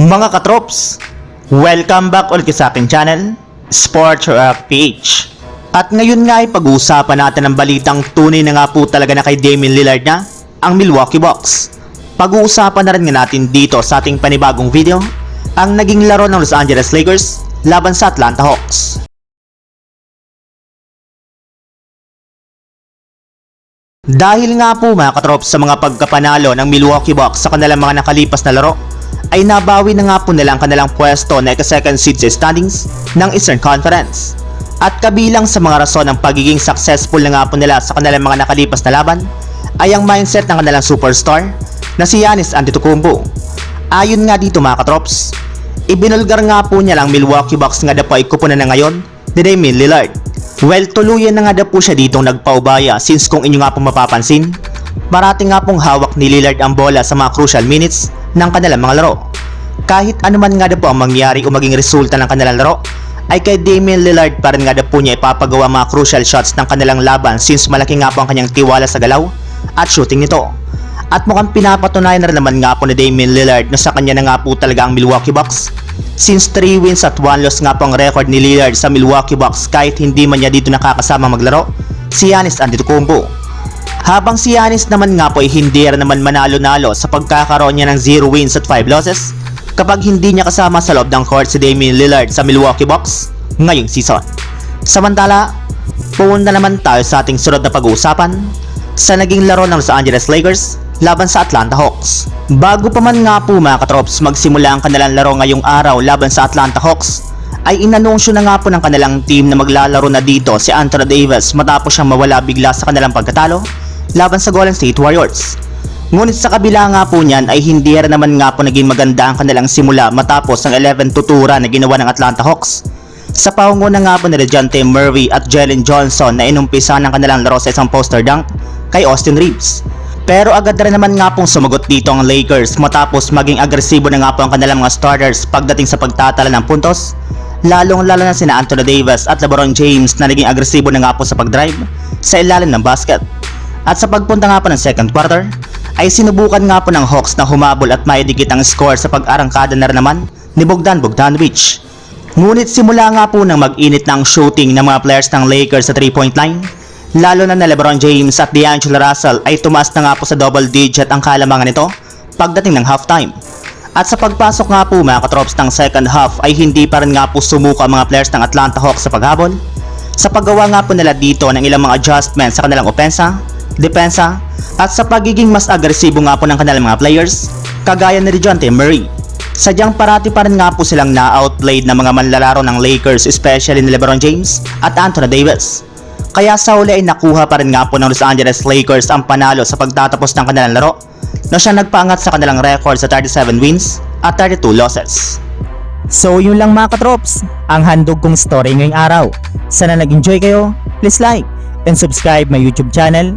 Mga katrops, welcome back ulit sa aking channel, Sports Rock PH. At ngayon nga ay pag-uusapan natin ang balitang tunay na nga po talaga na kay Damian Lillard na ang Milwaukee Bucks. Pag-uusapan na rin nga natin dito sa ating panibagong video ang naging laro ng Los Angeles Lakers laban sa Atlanta Hawks. Dahil nga po mga katrops sa mga pagkapanalo ng Milwaukee Bucks sa kanilang mga nakalipas na laro, ay nabawi na nga po nila ang kanilang pwesto na ika-second seed sa standings ng Eastern Conference. At kabilang sa mga rason ng pagiging successful na nga po nila sa kanilang mga nakalipas na laban, ay ang mindset ng kanilang superstar na si Giannis Antetokounmpo. Ayon nga dito mga katrops, ibinulgar nga po niya lang Milwaukee Bucks nga dapo ay kupunan na ngayon ni Damian Lillard. Well, tuluyan na nga daw po siya ditong nagpaubaya since kung inyo nga pong mapapansin, parating nga pong hawak ni Lillard ang bola sa mga crucial minutes ng kanilang mga laro. Kahit ano man nga daw po ang mangyari o maging resulta ng kanilang laro, ay kay Damian Lillard pa rin nga daw po niya ipapagawa mga crucial shots ng kanilang laban since malaki nga po ang kanyang tiwala sa galaw at shooting nito. At mukhang pinapatunayan na naman nga po ni Damian Lillard na sa kanya na nga po talaga ang Milwaukee Bucks. Since 3 wins at 1 loss nga po ang record ni Lillard sa Milwaukee Bucks kahit hindi man niya dito nakakasama maglaro, si Giannis Antetokounmpo. Habang si Giannis naman nga po ay hindi naman manalo-nalo sa pagkakaroon niya ng 0 wins at 5 losses kapag hindi niya kasama sa loob ng court si Damian Lillard sa Milwaukee Bucks ngayong season. Samantala, pumunta naman tayo sa ating sunod na pag-uusapan sa naging laro ng Los Angeles Lakers laban sa Atlanta Hawks. Bago pa man nga po mga katrops magsimula ang kanilang laro ngayong araw laban sa Atlanta Hawks, ay inanunsyo na nga po ng kanilang team na maglalaro na dito si Anthony Davis matapos siyang mawala bigla sa kanilang pagkatalo laban sa Golden State Warriors. Ngunit sa kabila nga po niyan ay hindi rin naman nga po naging maganda ang kanilang simula matapos ang 11 tutura na ginawa ng Atlanta Hawks. Sa pangunguna nga po ni Rejante Murray at Jalen Johnson na inumpisa ng kanilang laro sa isang poster dunk kay Austin Reeves. Pero agad rin naman nga pong sumagot dito ang Lakers matapos maging agresibo na nga po ang kanilang mga starters pagdating sa pagtatala ng puntos lalong lalo na sina Anthony Davis at LeBron James na naging agresibo na nga po sa pagdrive sa ilalim ng basket. At sa pagpunta nga po ng second quarter, ay sinubukan nga po ng Hawks na humabol at maidikit ang score sa pag-arangkada na naman ni Bogdan Bogdanovic. Ngunit simula nga po ng mag-init ng shooting ng mga players ng Lakers sa 3-point line, lalo na na LeBron James at D'Angelo Russell ay tumaas na nga po sa double digit ang kalamangan nito pagdating ng halftime. At sa pagpasok nga po mga katrops ng second half ay hindi pa rin nga po sumuko ang mga players ng Atlanta Hawks sa paghabol. Sa paggawa nga po nila dito ng ilang mga adjustments sa kanilang opensa, depensa, at sa pagiging mas agresibo nga po ng kanilang mga players, kagaya ni Dejounte Murray. Sadyang parati pa rin nga po silang na-outplayed ng mga manlalaro ng Lakers especially ni LeBron James at Anthony Davis. Kaya sa huli ay nakuha pa rin nga po ng Los Angeles Lakers ang panalo sa pagtatapos ng kanilang laro na siya nagpaangat sa kanilang record sa 37 wins at 32 losses. So yun lang mga katrops, ang handog kong story ngayong araw. Sana nag-enjoy kayo, please like and subscribe my YouTube channel,